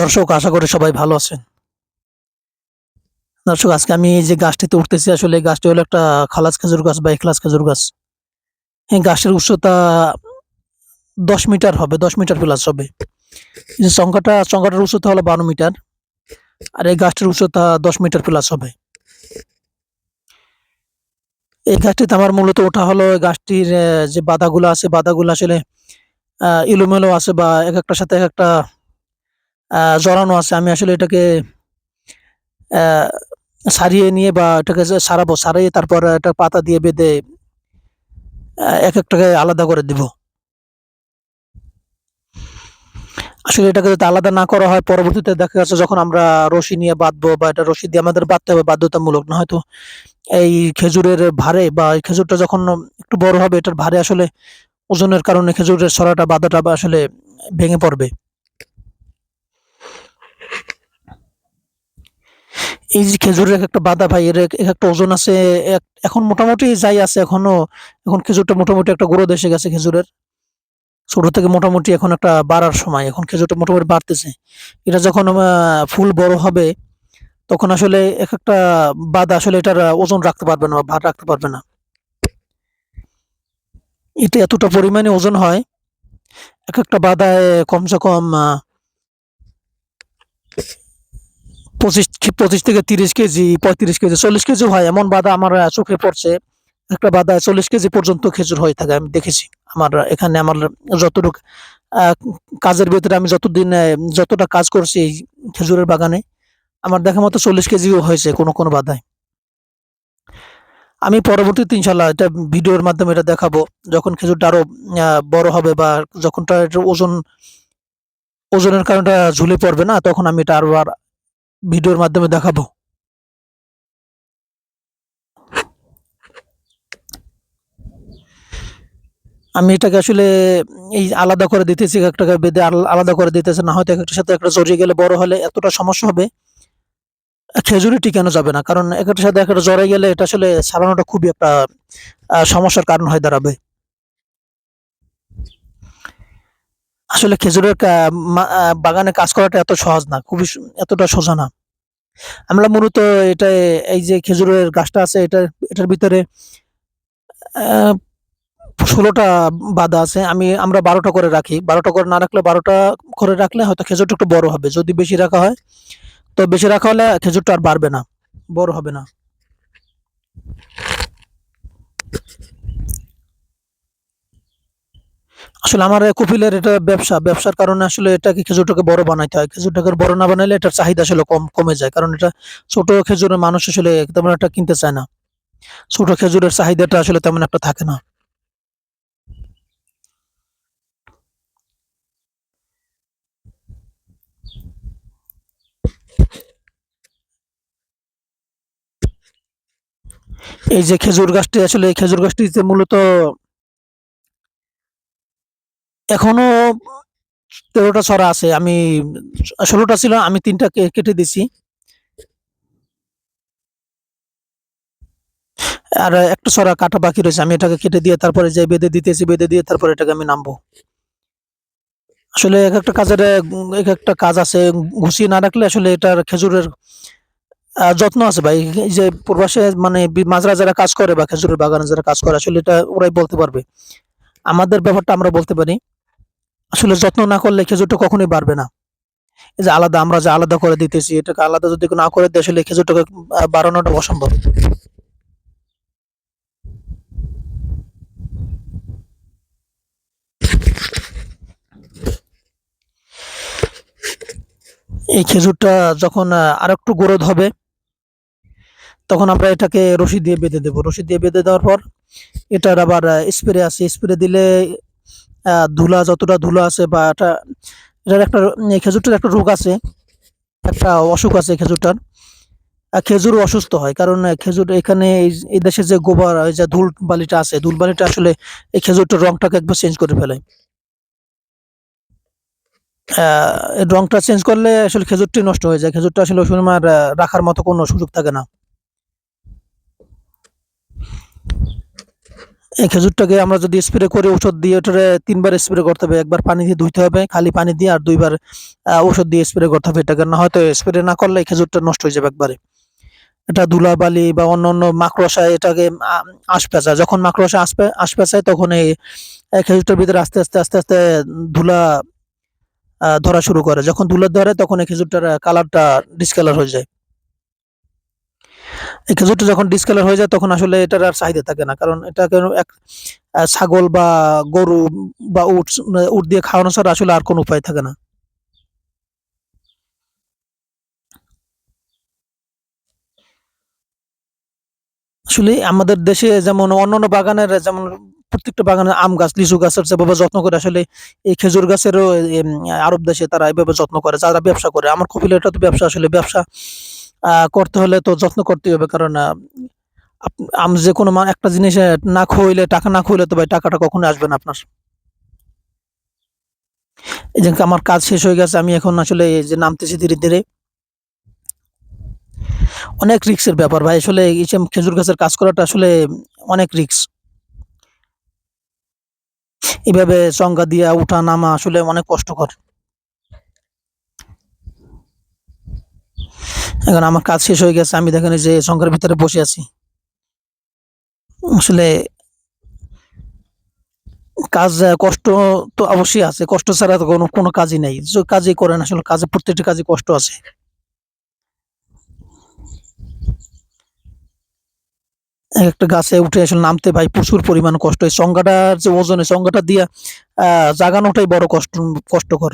দর্শক, আশা করি সবাই ভালো আছেন। দর্শক, আজকে আমি এই যে গাছটিতে উঠতেছি, আসলে এই গাছটি হলো একটা খালাস খেজুর গাছ বা এখলাস খেজুর গাছ। এই গাছের উচ্চতা দশ মিটার হবে, দশ মিটার প্লাস হবে। যে চঙ্কাটা চঙ্কাটার উচ্চতা হলো বারো মিটার, আর এই গাছটির উচ্চতা দশ মিটার প্লাস হবে। এই গাছটিতে আমার মূলত ওঠা হলো গাছটির যে বাধাগুলো আছে, বাধাগুলো আসলে এলোমেলো আছে বা এক একটার সাথে এক একটা জড়ানো আছে, আমি আসলে এটাকে সারিয়ে নিয়ে বা এটাকে সারাবো, সারিয়ে তারপর একটা পাতা দিয়ে বেঁধে এক একটাকে আলাদা করে দিব। আসলে এটাকে যদি আলাদা না করা হয়, পরবর্তীতে দেখা যাচ্ছে যখন আমরা রশি নিয়ে বাঁধবো বা এটা রশি দিয়ে আমাদের বাঁধতে হবে, বাধ্যতামূলক, না হয়তো এই খেজুরের ভারে বা এই খেজুরটা যখন একটু বড় হবে, এটার ভারে আসলে ওজনের কারণে খেজুরের ছড়াটা বাঁধাটা আসলে ভেঙে পড়বে। এই যে খেজুরের এক একটা বাধা ভাই, এর এক এক একটা ওজন আছে এখন মোটামুটি যাই আছে এখনও, এখন খেজুরটা মোটামুটি একটা গ্রোথ এসে গেছে খেজুরের। ছোট থেকে মোটামুটি এখন একটা বাড়ার সময়, এখন খেজুরটা মোটামুটি বাড়তেছে। এটা যখন ফুল বড় হবে, তখন আসলে এক একটা বাধা আসলে এটার ওজন রাখতে পারবে না ভার রাখতে পারবে না। এটা এতটা পরিমাণে ওজন হয়, এক একটা বাধায় কমসে কম পঁচিশ পঁচিশ থেকে তিরিশ কেজি, পঁয়ত্রিশ কেজি, চল্লিশ কেজি হয়। এমন বাধা আমার চোখে পড়ছে। একটা বাধা চল্লিশ কেজি পর্যন্ত খেজুর হয়ে থাকে, আমি দেখেছি। আমার, এখানে আমার যতটুকু কাজের ভিতরে আমি যতদিন যতটা কাজ করছি এই খেজুরের বাগানে, আমার দেখা মতো চল্লিশ কেজিও হয়েছে কোনো কোনো বাধায়। আমি পরবর্তীতে ইনশাল্লাহ এটা ভিডিওর মাধ্যমে এটা দেখাবো, যখন খেজুরটা আরও বড় হবে বা যখন ওজন, ওজনের কারণটা ঝুলে পড়বে না, তখন আমি এটা আরও, আর ভিডিওর মাধ্যমে দেখাবো। আমি এটাকে আসলে এই আলাদা করে দিতেছি, এক একটাকে বেঁধে আল- আলাদা করে দিতেছে, না হয়তো একটার সাথে একটা জড়িয়ে গেলে বড় হলে এতটা সমস্যা হবে। খেজুরি টিকানো যাবে না? কারণ এক একটার সাথে একটা জড়াই গেলে এটা আসলে সারানোটা খুবই একটা সমস্যার কারণ হয়ে দাঁড়াবে। আসলে খেজুরের বাগানে কাজ করাটা এত সহজ না, খুবই এতটা সোজা না। আমরা মূলত এটা, এই যে খেজুরের গাছটা আছে, এটা, এটার ভিতরে ষোলোটা বাঁধা আছে, আমি, আমরা বারোটা করে রাখি। বারোটা করে না রাখলে, বারোটা করে রাখলে হয়তো খেজুরটা একটু বড় হবে। যদি বেশি রাখা হয়, তো বেশি রাখা হলে খেজুরটা আর বাড়বে না, বড় হবে না। আসলে আমার কপিলের এটা ব্যবসা, ব্যবসার কারণে আসলে এটাকে খেজুরটাকে বড় বানাইতে হয়। খেজুরটাকে বড় না বানাইলে এটার চাহিদা আসলে কম, কমে যায়। কারণ এটা ছোট খেজুরের মানুষ আসলে তেমন একটা কিনতে চায় না। ছোট খেজুরের চাহিদাটা আসলে তেমন একটা থাকে না। এই যে খেজুর গাছটি আসলে এই খেজুর গাছটিতে মূলত এখনও তেরোটা ছড়া আছে, আমি ষোলোটা ছিল, আমি তিনটা কেটে দিছি। আর একটা ছড়া কাটা বাকি রয়েছে, আমি এটাকে কেটে দিয়ে তারপরে যে বেঁধে দিতেছি, বেঁধে দিয়ে তারপরে এটাকে আমি নামবো। আসলে এক একটা কাজের, এক একটা কাজ আছে, গুছিয়ে না রাখলে আসলে এটার খেজুরের যত্ন আছে ভাই। যে প্রবাসে মানে মাজরা যারা কাজ করে বা খেজুরের বাগানে যারা কাজ করে, আসলে এটা ওরাই বলতে পারবে। আমাদের ব্যাপারটা আমরা বলতে পারি। আসলে যত্ন না করলে খেজুরটা কখনোই বাড়বে না। এই যে আলাদা, আমরা যে আলাদা করে দিতেছি, এটাকে আলাদা যদি না করে দিই আসলে খেজুরটাকে বাড়ানোটা অসম্ভব। এই খেজুরটা যখন আর একটু গ্রোথ হবে তখন আমরা এটাকে রশি দিয়ে বেঁধে দেবো। রশি দিয়ে বেঁধে দেওয়ার পর, এটার আবার স্প্রে আছে। স্প্রে দিলে ধুলা, যতটা ধুলা আছে বা এটা, এটার একটা খেজুরটার একটা রোগ আছে, একটা অসুখ আছে খেজুরটার। খেজুর অসুস্থ হয়, কারণ খেজুর এখানে এই- দেশে যে গোবর যে ধুল বালিটা আছে, ধুল বালিটা আসলে এই খেজুরটার রংটাকে একবার চেঞ্জ করে ফেলে। রংটা চেঞ্জ করলে আসলে খেজুরটি নষ্ট হয়ে যায়, খেজুরটা আসলে আর রাখার মতো কোনো সুযোগ থাকে না। এই খেজুরটাকে আমরা যদি স্প্রে করে ঔষধ দিয়ে ওটারে তিনবার স্প্রে করতে হবে, একবার পানি দিয়ে ধুইতে হবে, খালি পানি দিয়ে আর দুইবার ঔষধ দিয়ে স্প্রে করতে হবে এটাকে। না হয়তো স্প্রে না করলে খেজুরটা নষ্ট হয়ে যাবে একবারে। এটা ধুলাবালি বা অন্য অন্য মাকড়সা এটাকে আ- আঁশ যখন মাকড়সা আসবে আঁশ পেঁচায় তখন এই খেজুরটার ভিতরে আস্তে আস্তে আস্তে আস্তে ধুলা ধরা শুরু করে। যখন ধুলা ধরে তখন এই খেজুরটার কালারটা ডিসকালার হয়ে যায়। এই খেজুরটা যখন ডিসকালার হয়ে যায়, তখন আসলে এটার আর চাহিদা থাকে না। কারণ এটাকে এক ছাগল বা গরু বা উট উট দিয়ে খাওয়ানো ছাড়া আসলে আর কোনো উপায় থাকে না। আসলে আমাদের দেশে যেমন অন্যান্য বাগানের, যেমন প্রত্যেকটা বাগানে আম গাছ, লিচু গাছের যেভাবে যত্ন করে আসলে এই খেজুর গাছেরও আরব দেশে তারা এভাবে যত্ন করে, যারা ব্যবসা করে। আমার কপিল এটা তো ব্যবসা, আসলে ব্যবসা করতে হলে তো যত্ন করতে হবে, কারণ আম যে কোনো একটা জিনিস না খইলে, টাকা না খইলে তো ভাই টাকাটা কখনো আসবে না আপনার। এই আমার কাজ শেষ হয়ে গেছে, আমি এখন আসলে এই যে নামতেছি ধীরে ধীরে। অনেক রিক্সের ব্যাপার ভাই, আসলে যে খেজুর গাছের কাজ করাটা আসলে অনেক রিক্স এভাবে চঙ্গা দিয়া, উঠা, নামা আসলে অনেক কষ্টকর। এখন আমার কাজ শেষ হয়ে গেছে, আমি দেখেন যে চঙ্গার ভিতরে বসে আছি। আসলে কাজ কষ্ট তো অবশ্যই আছে, কষ্ট ছাড়া তো কোনো কোনো কাজই নাই। যে কাজই করেন, আসলে কাজে, প্রত্যেকটা কাজে কষ্ট আছে। এক একটা গাছে উঠে আসলে নামতে ভাই প্রচুর পরিমাণ কষ্ট। এই চঙ্গাটার যে ওজন সংজ্ঞাটা দিয়ে, আহ, জাগানোটাই বড় কষ্ট, কষ্টকর।